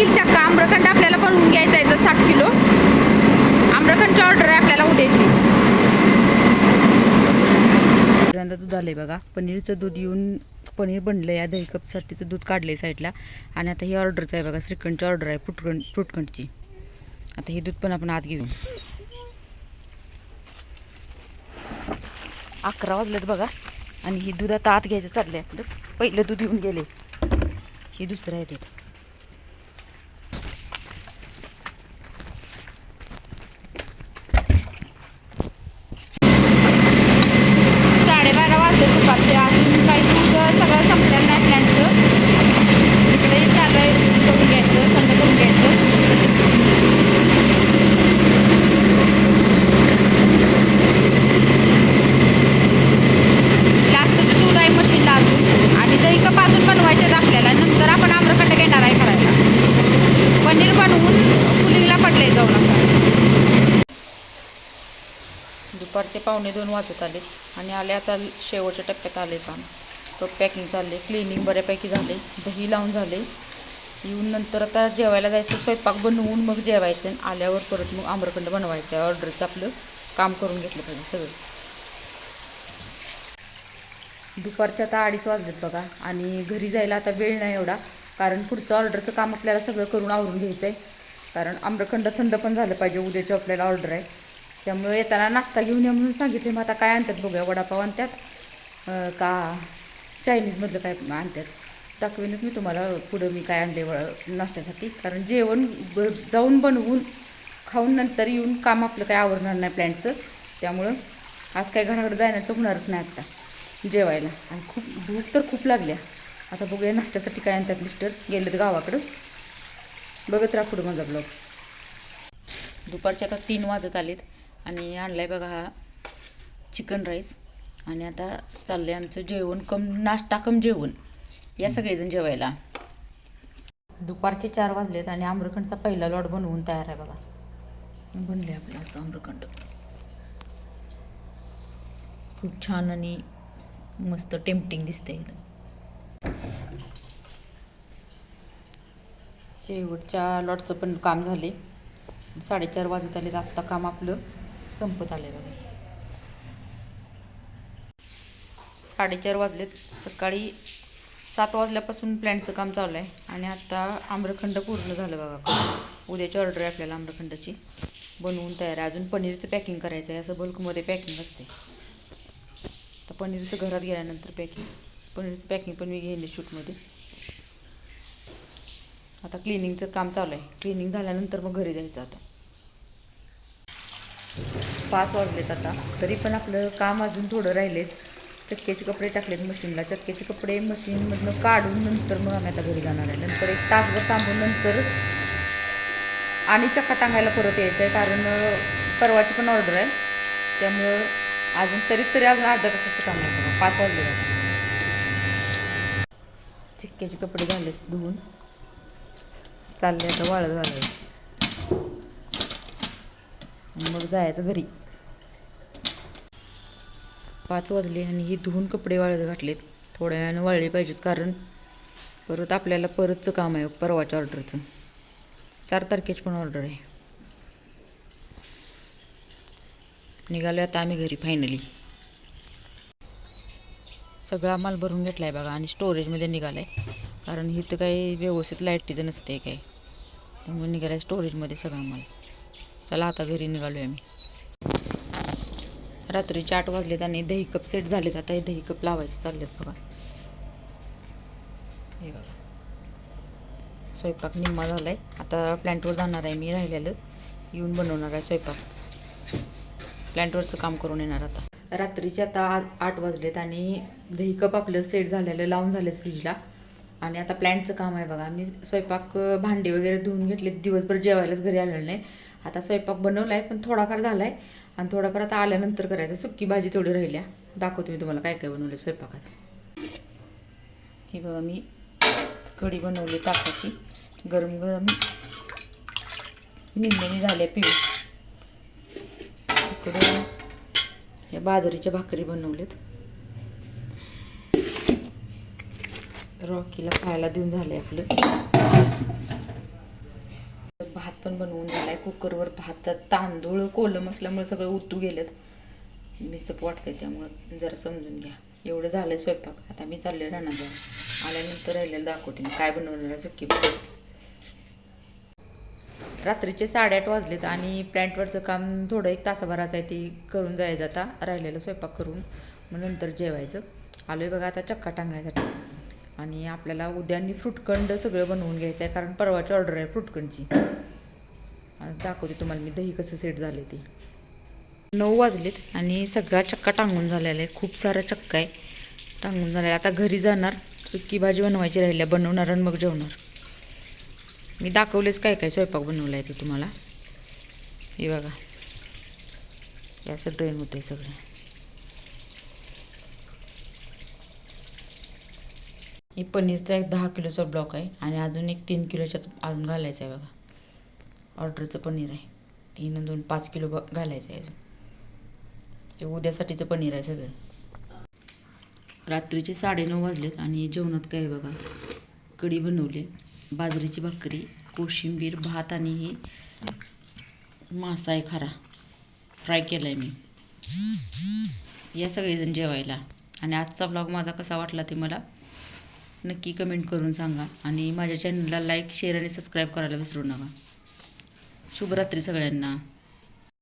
दोनच्या चक्का आम्रखंड आपल्याला बनवून घ्यायचा आहे तर साठ किलो. आम्रखंडची ऑर्डर आहे आपल्याला उद्याची. पहिल्यांदा दूध आलंय बघा. पनीरचं दूध येऊन पनीर बनलं या दही कपसाठीचं दूध काढलंय साईडला. आणि आता ही ऑर्डरचं आहे बघा. श्रीखंडची ऑर्डर आहे फ्रुटखंड फ्रुटखंडची आता हे दूध पण आपण आत घेऊ अकरा वाजलेत बघा. आणि हे दूध आता आत घ्यायचं चाललंय आपलं. पहिलं दूध येऊन गेले हे दुसरं आहे ते साडेबारा वाजले दुपारचे अजून काही दूध सगळं संपलेलं नाही प्लॅनचं इकडे चालू आहे दूध करून घ्यायचं थंड करून घ्यायचं लास्टचं दूध आहे मशीनला अजून आणि दही कप अजून बनवायचे आहेत आपल्याला नंतर आपण आम्रखंड घेणार आहे करायला पनीर बनवून जाऊ नका दुपारचे पावणे दोन वाजत आले आणि आले आता शेवटच्या टप्प्यात आले काम. तो पॅकिंग चालले क्लिनिंग बऱ्यापैकी झाले दही लावून झाले. येऊन नंतर आता जेवायला जायचं स्वयंपाक बनवून मग जेवायचं आणि आल्यावर परत मग आम्रखंड बनवायचं. ऑर्डरचं आपलं काम करून घेतलं पाहिजे सगळं. दुपारच्या आता अडीच वाजलेत बघा आणि घरी जायला आता वेळ नाही एवढा कारण पुढचं ऑर्डरचं काम आपल्याला सगळं करून आवरून घ्यायचं आहे कारण आम्रखंड थंड पण झालं पाहिजे उद्याची आपल्याला ऑर्डर आहे. त्यामुळे येताना नाश्ता घेऊन या म्हणून सांगितले मग आता काय आणतात बघूया वडापाव आणतात का चायनीजमधलं काय आणतात? दाखवेनच मी तुम्हाला पुढं मी काय आणले व- नाश्त्यासाठी. कारण जेवण ब जाऊन बनवून खाऊन नंतर येऊन काम आपलं काय आवरणार नाही प्लॅनचं त्यामुळं आज काय घराकडे जाण्याचं होणारच नाही आत्ता जेवायला. आणि खूप भूक तर खूप लागल्या. आता बघूया नाश्त्यासाठी काय आणतात मिस्टर गेलेत गावाकडं. बघत राहा पुढं माझा ब्लॉग दुपारचे आता तीन वाजत आलेत आणि आणलाय बघा हा चिकन राईस. आणि आता चाललंय आमचं जेवण कम नाश्ता कम जेवण. या सगळेजण जेवायला. दुपारचे चार वाजलेत आणि आम्रखंडचा पहिला लॉट बनवून तयार आहे बघा. बनले आपलं असं आम्रखंड. खूप छान आणि मस्त टेम्पटिंग दिसते एकदम शेवटच्या लॉटचं पण काम झाले. साडेचार वाजत आले आत्ता काम आपलं संपत आलंय बघा. साडेचार वाजलेत. सकाळी सात वाजल्यापासून प्लॅनचं काम चालू आहे. आणि आत्ता आम्रखंड पूर्ण झालं बघा. उद्याची ऑर्डर आहे आपल्याला आम्रखंडाची. बनवून तयार आहे. अजून पनीरचं पॅकिंग करायचं आहे. असं बल्कमध्ये पॅकिंग असते. तर पनीरचं घरात गेल्यानंतर पॅकिंग. पनीरचं पॅकिंग पण मी घेईन शूटमध्ये आता क्लिनिंगचं काम चालू आहे. क्लिनिंग झाल्यानंतर मग घरी जायचं आता. पाच वाजलेत आता. तरी पण आपलं काम अजून थोडं राहिलेच चक्क्याचे कपडे टाकलेत मशीनला. चक्क्याचे कपडे मशीनमधनं काढून नंतर मग आम्ही आता घरी जाणार आहे. नंतर एक तासभर थांबून नंतर आणि चक्का टांगायला परत यायचं आहे कारण परवाची पण ऑर्डर आहे. त्यामुळं अजून तरी तरी अजून अर्धा तासाचं काम आहे. पाच वाजले चक्क्याचे कपडे झाले धुवून. चालले आता वाळत घालायचं. मग जायचं घरी. पाच वाजले आणि ही धुवून कपडे वाळत घातलेत. थोड्या वेळानं वाळले पाहिजेत कारण परत आपल्याला परतचं काम आहे हो, परवाच्या ऑर्डरचं. चार तारखेची पण ऑर्डर आहे. निघालो आता आम्ही घरी फायनली सगळा माल भरून घेतला आहे बघा आणि स्टोरेजमध्ये निघाला आहे कारण इथं काही व्यवस्थित लाईटीचं नसते काही. त्यामुळे निघाला आहे स्टोरेजमध्ये सगळा माल चला आता घरी निघालो आहे आम्ही. रात्रीचे आठ वाजलेत आणि दही कप सेट झालेत. आता हे दही कप लावायचे चाललेत बघा. हे बघा. स्वयंपाक निम्मा झाला आहे आता प्लॅन्टवर जाणार आहे मी राहिलेलं. येऊन बनवणार आहे स्वयंपाक. प्लॅन्टवरचं काम करून येणार आता. रात्रीचे आता आठ वाजलेत आणि दही कप आपलं सेट झालेलं लावून झालेत फ्रीजला आणि आता प्लॅन्टचं काम आहे बघा. मी स्वयंपाक भांडी वगैरे धुवून घेतले दिवसभर जेवायलाच घरी आलेलं नाही. आता स्वयंपाक बनवला आहे पण थोडाफार झाला आहे आणि थोडाफार आता आल्यानंतर करायचं. सुक्की भाजी थोडी राहिल्या. दाखवतो मी तुम्हाला काय काय बनवलं स्वयंपाकात. ही बघा मी कढी बनवली ताकाची. गरम गरम निम्म्याने झाल्या पिऊ इकडं या बाजरीच्या भाकरी बनवल्यात. रॉकीला खायला देऊन झाले आपलं. भात पण बनवून झालाय कुकरवर भातचा तांदूळ कोलम असल्यामुळे सगळं उतू गेलेत. मिसप वाटतंय त्यामुळं जरा समजून घ्या. एवढं झालंय स्वयंपाक. आता मी चालले राहणार आल्यानंतर राहिलेलं दाखवते मी. काय बनवणार आहे सुकी रात्रीचे साडेआठ वाजलेत आणि प्लॅन्टवरचं काम थोडं एक तासाभराचं आहे ते करून जायचं आता. राहिलेलं स्वयंपाक करून. मग नंतर जेवायचं. आलो आहे बघा आता चक्का टांगण्यासाठी. आणि आपल्याला उद्यानी फ्रुटखंड सगळं बनवून घ्यायचं आहे कारण परवाची ऑर्डर आहे फ्रुटखंडची. दाखवते तुम्हाला मी दही कसं सेट झाले ते. नऊ वाजलेत आणि सगळा चक्का टांगून झालेला आहे. खूप सारा चक्का आहे. टांगून झालेला आहे. आता घरी जाणार सुकी भाजी बनवायची राहिल्या बनवणार आणि मग जेवणार. मी दाखवलेच काय काय स्वयंपाक बनवला आहे ते तुम्हाला. हे बघा. याचं असं ड्रेन होतं आहे सगळं. हे पनीरचा एक दहा किलोचा ब्लॉक आहे आणि अजून एक तीन किलोच्यात अजून घालायचं आहे बघा. ऑर्डरचं पनीर आहे. तीन दोन पाच किलो ब- घालायचं आहे अजून. हे उद्यासाठीचं पनीर आहे सगळं. रात्रीचे साडेनऊ वाजलेत आणि जेवणात काय आहे बघा? कढी बनवली बाजरीची भाकरी कोशिंबीर भात आणि ही मासा आहे खरा. फ्राय केला आहे मी. या सगळेजण जेवायला. आणि आजचा ब्लॉग माझा कसा वाटला ते मला नक्की कमेंट करून सांगा. आणि माझ्या चॅनलला लाईक शेअर आणि सबस्क्राईब करायला विसरू नका. शुभरात्री सगळ्यांना.